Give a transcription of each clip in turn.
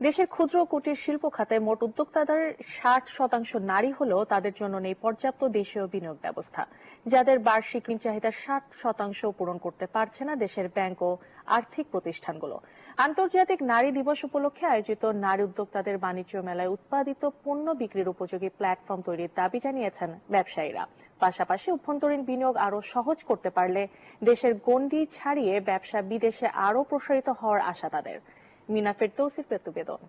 দেশের ক্ষুদ্র কুটির শিল্প খাতে মোট উদ্যোক্তাদের ষাট শতাংশ নারী হলেও তাদের জন্য নেই পর্যাপ্ত দেশীয় বিনিয়োগ ব্যবস্থা, যাদের বার্ষিক ঋণ চাহিদার ষাট শতাংশ পূরণ করতে পারছে না দেশের ব্যাংক ও আর্থিক প্রতিষ্ঠানগুলো। আন্তর্জাতিক নারী দিবস উপলক্ষে আয়োজিত নারী উদ্যোক্তাদের বাণিজ্য মেলায় উৎপাদিত পণ্য বিক্রির উপযোগী প্ল্যাটফর্ম তৈরির দাবি জানিয়েছেন ব্যবসায়ীরা। পাশাপাশি অভ্যন্তরীণ বিনিয়োগ আরও সহজ করতে পারলে দেশের গণ্ডি ছাড়িয়ে ব্যবসা বিদেশে আরও প্রসারিত হওয়ার আশা তাদের। মিনা ফেরদৌসির প্রতিবেদন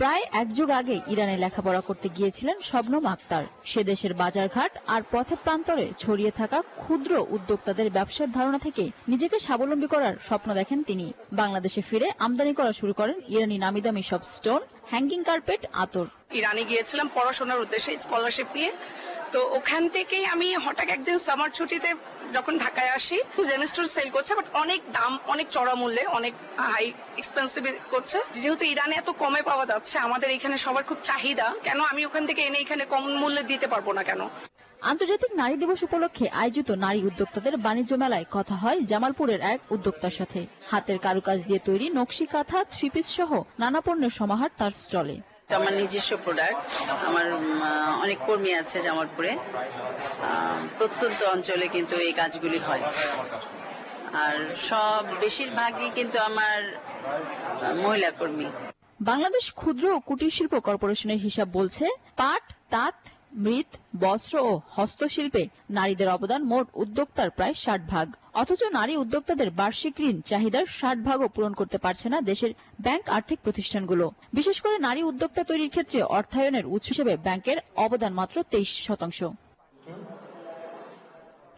প্রায় এক যুগ আগে ইরানে লেখাপড়া করতে গিয়েছিলেন শবনম আক্তার। সে দেশের বাজারঘাট আর পথে প্রান্তরে ছড়িয়ে থাকা ক্ষুদ্র উদ্যোক্তাদের ব্যবসার ধারণা থেকে নিজেকে স্বাবলম্বী করার স্বপ্ন দেখেন তিনি। বাংলাদেশে ফিরে আমদানি করা শুরু করেন ইরানি নামিদামি সব স্টোন হ্যাঙ্গিং কার্পেট আতর। ইরানে গিয়েছিলাম পড়াশোনার উদ্দেশ্যে স্কলারশিপ নিয়ে। তো ওখান থেকেই আমি হঠাৎ একদিন সামার ছুটিতে যখন ঢাকায় আসি জেমিস্টোর সেল করছে বাট অনেক দাম, অনেক চড়া মূল্যে, অনেক হাই এক্সপেন্সিভ করছে। যেহেতু ইরানে এত কমে পাওয়া যাচ্ছে, আমাদের এখানে সবার খুব চাহিদা, কেন আমি ওখান থেকে এনে এখানে কম মূল্যে দিতে পারব না কেন? আন্তর্জাতিক নারী দিবস উপলক্ষে আয়োজিত নারী উদ্যোক্তাদের বাণিজ্য মেলায় কথা হয় জামালপুরের এক উদ্যোক্তার সাথে। হাতের কারুকাজ দিয়ে তৈরি নকশি কাঁথা, থ্রি পিস সহ নানা পণ্যের সমাহার তার স্টলে। এটা আমার নিজস্ব প্রোডাক্ট আমার অনেক কর্মী আছে জামালপুরে। প্রত্যন্ত অঞ্চলে কিন্তু এই কাজগুলি হয়। আর সব, বেশিরভাগই কিন্তু আমার মহিলা কর্মী। বাংলাদেশ ক্ষুদ্র ও কুটির শিল্প কর্পোরেশনের হিসাব বলছে, পাট, তাঁত মৃৎ, বস্ত্র ও হস্তশিল্পে নারীদের অবদান মোট উদ্যোক্তার প্রায় ষাট ভাগ। অথচ নারী উদ্যোক্তাদের বার্ষিক ঋণ চাহিদার ষাট ভাগও পূরণ করতে পারছে না দেশের ব্যাংক আর্থিক প্রতিষ্ঠানগুলো। বিশেষ করে নারী উদ্যোক্তা তৈরির ক্ষেত্রে অর্থায়নের উৎস হিসেবে ব্যাংকের অবদান মাত্র তেইশ শতাংশ।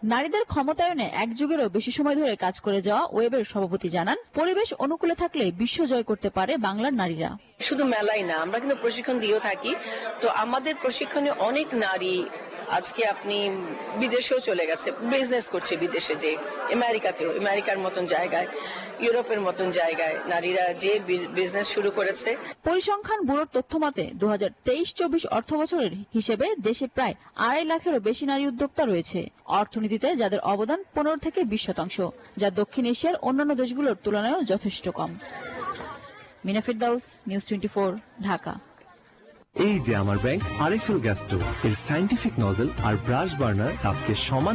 নারীদের ক্ষমতায়নে এক যুগেরও বেশি সময় ধরে কাজ করে যাওয়া ওয়েবের সভাপতি জানান, পরিবেশ অনুকূলে থাকলে বিশ্ব জয় করতে পারে বাংলার নারীরা। শুধু মেলাই না, আমরা কিন্তু প্রশিক্ষণ দিয়েও থাকি। তো আমাদের প্রশিক্ষণে অনেক নারী আজকে আপনি বিদেশেও চলে গেছে বিজনেস করছে বিদেশে যে আমেরিকাতেও, আমেরিকার মতন জায়গায়, ইউরোপের মতন জায়গায় নারীরা যে বিজনেস শুরু করেছে। পরিসংখ্যান ব্যুরোর তথ্য মতে দু হাজার তেইশ চব্বিশ অর্থ বছরের হিসেবে দেশে প্রায় আড়াই লাখেরও বেশি নারী উদ্যোক্তা রয়েছে। অর্থনীতিতে যাদের অবদান পনেরো থেকে বিশ শতাংশ, যা দক্ষিণ এশিয়ার অন্যান্য দেশগুলোর তুলনায়ও যথেষ্ট কম। Mina Firdaus News Twenty Dhaka. এই যে আমার ব্যাংক আরএফএল গ্যাস স্টোভ। এর সাইন্টিফিক নজেল আর ব্রাশ বার্নার তাপকে সমান